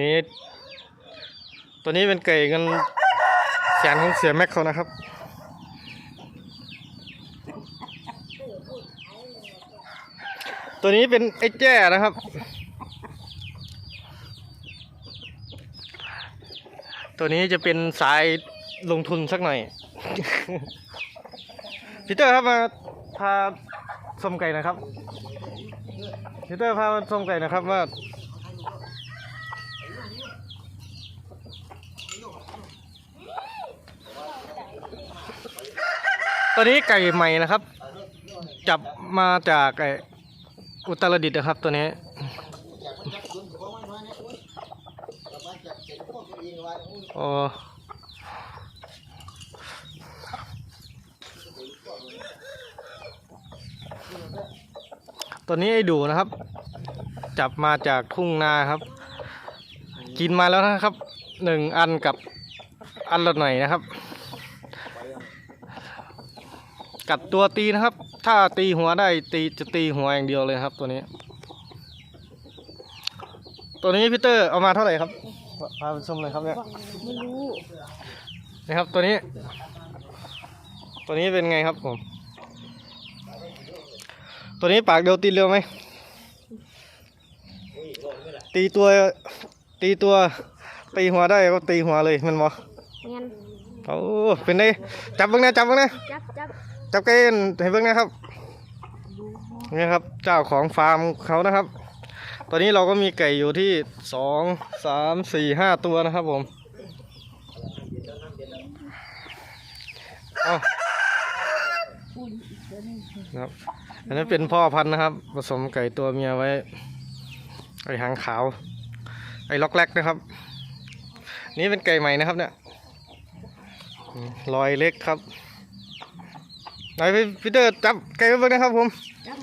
นี่ตัวนี้เป็นไก่เงินแสนของเสียแม็กเขานะครับตัวนี้เป็นไอ้แจ้นะครับ ตัวนี้จะเป็นสายลงทุนสักหน่อย พีเตอร์ครับมาพาชมไก่นะครับพีเตอร์พามาชมไก่นะครับว่า ตัวนี้ไก่ใหม่นะครับ จับมาจากไออุตรดิตถ์นะครับตัวนี้ โอ้ตัวนี้ไอ้ดูนะครับ จับมาจากทุ่งนาครับ กินมาแล้วนะครับหนึ่งอันกับอันละหน่อยนะครับ กัดตัวตีนะครับ ถ้าตีหัวได้ตีจะตีหัวอย่างเดียวเลยครับ ตัวนี้ ตัวนี้พีเตอร์เอามาเท่าไหร่ครับพาไปชมเลยครับเนี่ยไม่รู้นะครับตัวนี้ ตัวนี้เป็นไงครับผม ตัวนี้ปากเดียวตีเร็วไหมตีตัวตีตัวตีหัวได้ก็ตีหัวเลยแมันบองั้นโอ้เป็นไงจับเบ้างนะจับเบ้างนะจับจับ จับเกณฑ์ให้เบ้างนะครับนี่ครับ เจ้าของฟาร์มเขานะครับ ตอนนี้เราก็มีไก่อยู่ที่สองสามสี่ห้าตัวนะครับผมเอาครับอันนั้นเป็นพ่อพันธุ์นะครับ ผสมไก่ตัวเมียไว้ไก่หางขาว ไอล็อกแรกนะครับ นี่เป็นไก่ใหม่นะครับเนี่ยรอยเล็กครับ ไหนพี่พีเตอร์จับไก่ไว้เบ้างนะครับผมจับ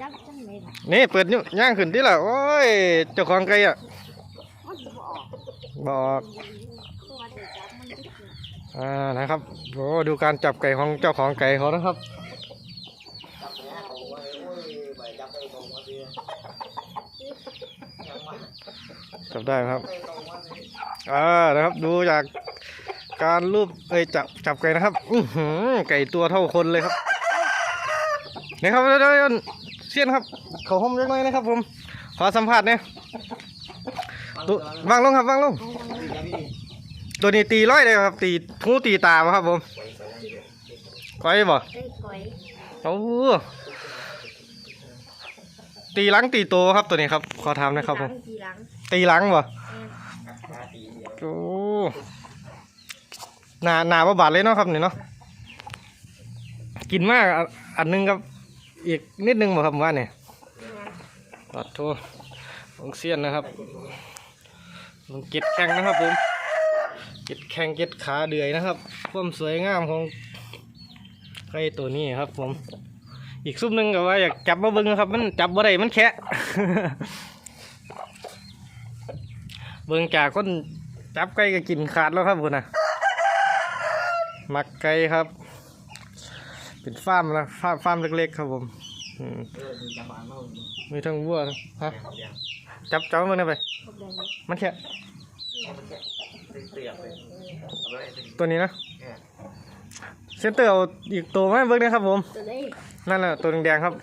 จับจังเลยนี่เปิดนิ้วย่างขึ้นที่ละโอ้ยเจ้าของไก่อะบอกบอกตัวเบมันจะเกิดอ่านะครับโอ้ดูการจับไก่ของเจ้าของไก่เขานะครับจับได้ครับอ่านะครับดูจาก การรูปเอ้ยจับจับไก่นะครับ อือหือไก่ตัวเท่าคนเลยครับนี่ครับเดี๋ยวเดี๋ยวเสี้ยนครับเขาห้มเล็กน้อยนะครับ ผม ขอสัมภาษณ์เนี่ยตัววางลงครับวางลง ตัวนี้ตีร้อยเลยครับ ตีหูตีตาครับ ผมก้อยบ่ได้ก่อยโอ้ตีหลังตีโตครับตัวนี้ครับ ขอถามนะครับผมทีหลังตีหลังบ่โอ้ หนาหนาบ่บาดเลยเนาะครับนี่เนาะกินมากอันนึงครับอีกนิดนึงบ่ครับว่าเนี่ยปัดโทลงเสียนนะครับลงเก็ดแข้งนะครับผมเก็ดแข้งเก็ดขาเดือยนะครับความสวยงามของไก่ตัวนี้ครับ ผม อีกซุปนึงก็ว่าอยากจับมาเบิ้งนะครับ มันจับบ่ได้มันแคะเบิ้งจากคนจับไก่ก็กินขาดแล้วครับคุณนะ มักไก่ครับ เป็นฟาร์มนะฟาร์มฟาร์มเล็กๆครับผมอืมมีทั้งวัวนะฮะจับจับมันได้ไปพวกเดินเลยมันแค่ตัวนี้นะเซนเตอร์เอาอีกตัวไหมาให้เบิกนะครับผมตัวได้นั่นแหละตัวแดงๆครับ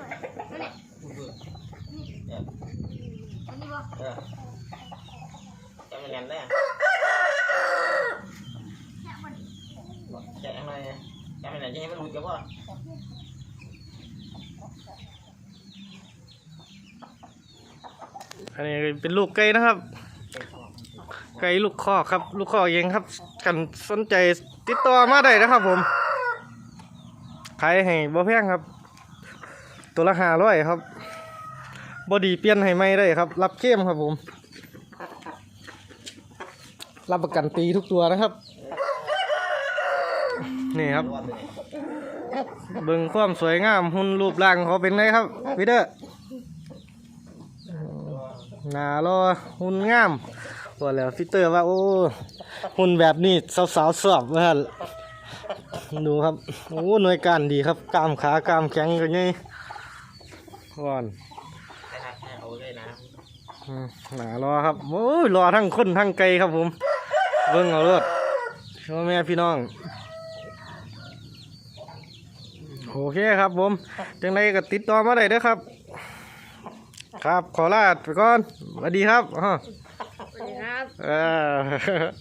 มาได้ก่อนนั่นแหละ Ừ, ừ. อันนี้บ่ Ờ. Cho mình nhầm đấy à? Chạy em này. Cho mình này cho em nó lùi cho quá. อันนี้เป็นลูกไก่นะครับ ไก่ลูกข้อครับ ลูกข้อเองครับกันสนใจติดต่อมาได้นะครับผมขายให้บ่แพงครับ ตัวละห้าร้อยครับบอดีเปลี่ยนให้ไม่ได้ครับ รับเข้มครับผม รับประกันตีทุกตัวนะครับ นี่ครับ เบิ่งความสวยงามหุ่นรูปร่างเขาเป็นไงครับพีเตอร์หนารอหุ่นงามว่าแล้วพี่เตอร์ว่าโอ้หุ่นแบบนี้สาวๆสอบว่าดูครับ โอ้หน่วยการดีครับกล้ามขากล้ามแข็งกันไง ว่อนให้ให้ให้เอาเลยนะอืมหนารอครับโอ้ยรอทั้งคนทั้งไกลครับผมเบิ่งเอาเลิศพ่อแม่พี่น้องโอเคครับผมจังไรก็ติดต่อมาได้เด้อครับ ครับขอลาไปก่อนสวัสดีครับอ้อสวัสดีครับเออ